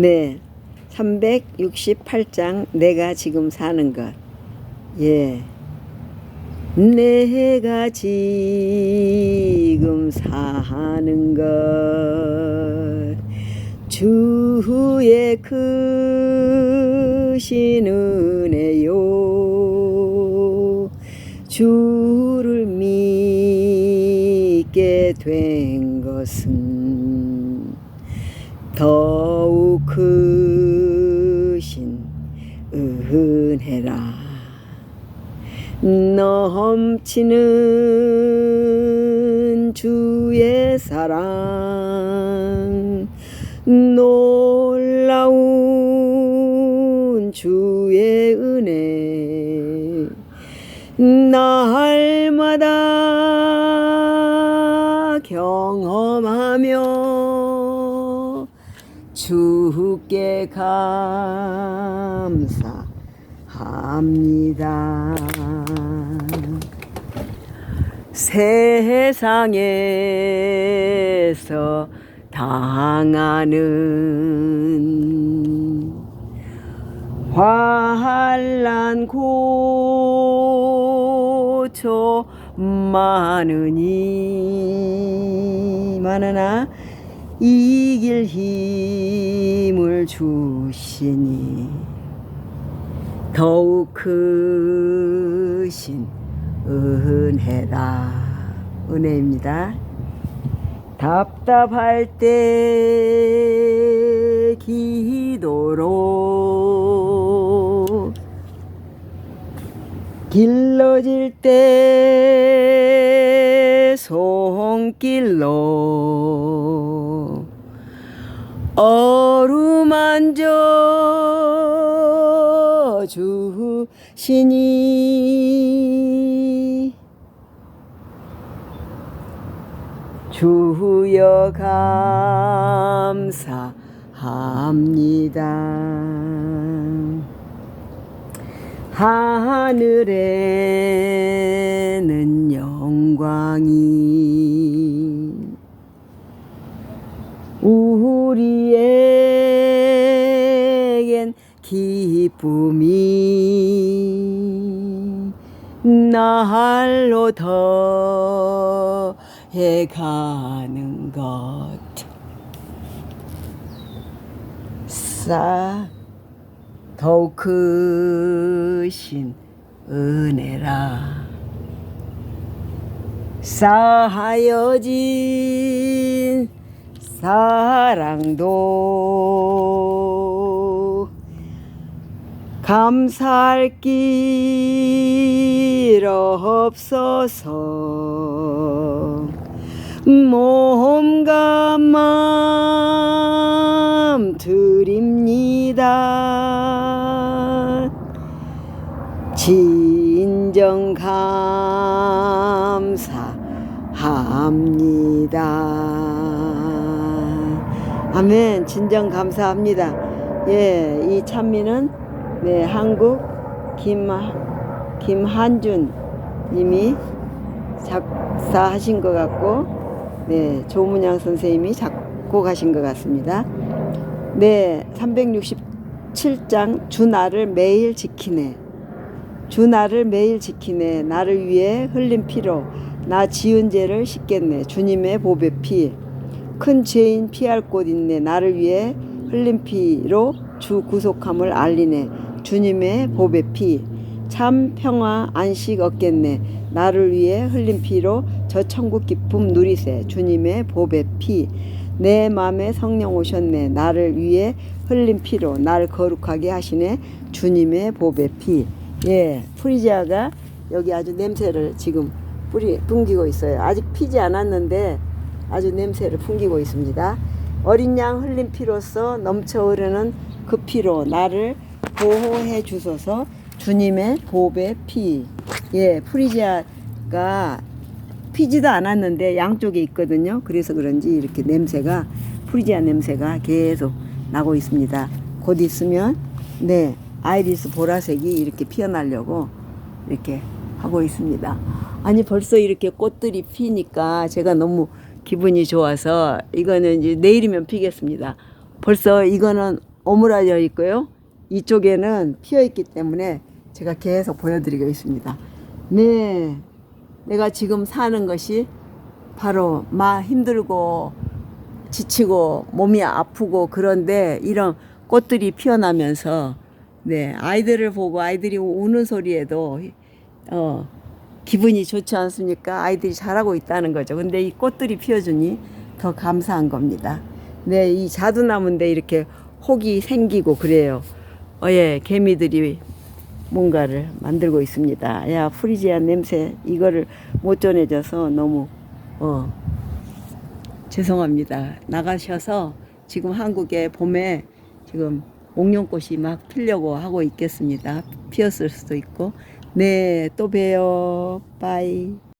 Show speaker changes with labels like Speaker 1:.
Speaker 1: 네. 368장 내가 지금 사는 것. 예. 내가 지금 사는 것 주의 크신 은혜요 주를 믿게 된 것은 더욱 크신 은혜라. 넘치는 주의 사랑 놀라운 주의 은혜 날마다 경험하며 주께 감사합니다. 세상에서 당하는 환란 고초 많으니 많으나 이길 힘을 주시니 더욱 크신 은혜라 은혜입니다. 답답할 때 기도로 길러질 때 손길로 어루만져 주시니 주여 감사합니다. 하늘에는 영광이 우리에겐 기쁨이 날로 더해 가는 것. 싸 더욱 크신 은혜라. 쌓여진 사랑도 감사할 길 없어서 몸과 마음 드립니다. 진정 감사합니다. 아멘. 진정 감사합니다. 예, 이 찬미는 네, 한국 김 김한준 님이 작사하신 것 같고 네, 조문양 선생님이 작곡하신 것 같습니다. 네, 367장 주 나를 매일 지키네. 주 나를 매일 지키네. 나를 위해 흘린 피로 나 지은 죄를 씻겠네. 주님의 보배 피. 큰 죄인 피할 곳 있네. 나를 위해 흘린 피로 주 구속함을 알리네. 주님의 보배 피. 참 평화 안식 얻겠네. 나를 위해 흘린 피로 저 천국 기쁨 누리세. 주님의 보배 피. 내 맘에 성령 오셨네. 나를 위해 흘린 피로 날 거룩하게 하시네. 주님의 보배 피. 예, 프리지아가 여기 아주 냄새를 지금 뿌리 풍기고 있어요. 아직 피지 않았는데 아주 냄새를 풍기고 있습니다. 어린 양 흘린 피로써 넘쳐 흐르는 그 피로 나를 보호해 주소서 주님의 보배 피. 예, 프리지아가 피지도 않았는데 양쪽에 있거든요. 그래서 그런지 이렇게 냄새가 프리지아 냄새가 계속 나고 있습니다. 곧 있으면 네 아이리스 보라색이 이렇게 피어나려고 이렇게 하고 있습니다. 아니 벌써 이렇게 꽃들이 피니까 제가 너무 기분이 좋아서 이거는 이제 내일이면 피겠습니다. 벌써 이거는 오므라져 있고요. 이쪽에는 피어 있기 때문에 제가 계속 보여드리고 있습니다. 네, 내가 지금 사는 것이 바로 마 힘들고 지치고 몸이 아프고 그런데 이런 꽃들이 피어나면서 네 아이들을 보고 아이들이 우는 소리에도 어 기분이 좋지 않습니까? 아이들이 잘하고 있다는 거죠. 근데 이 꽃들이 피어주니 더 감사한 겁니다. 네, 이 자두나무인데 이렇게 혹이 생기고 그래요. 어, 예, 개미들이 뭔가를 만들고 있습니다. 야, 프리지아 냄새 이거를 못 전해줘서 너무 어 죄송합니다. 나가셔서 지금 한국에 봄에 지금 옥룡꽃이 막 피려고 하고 있겠습니다. 피었을 수도 있고. 네, 또 봬요. 빠이.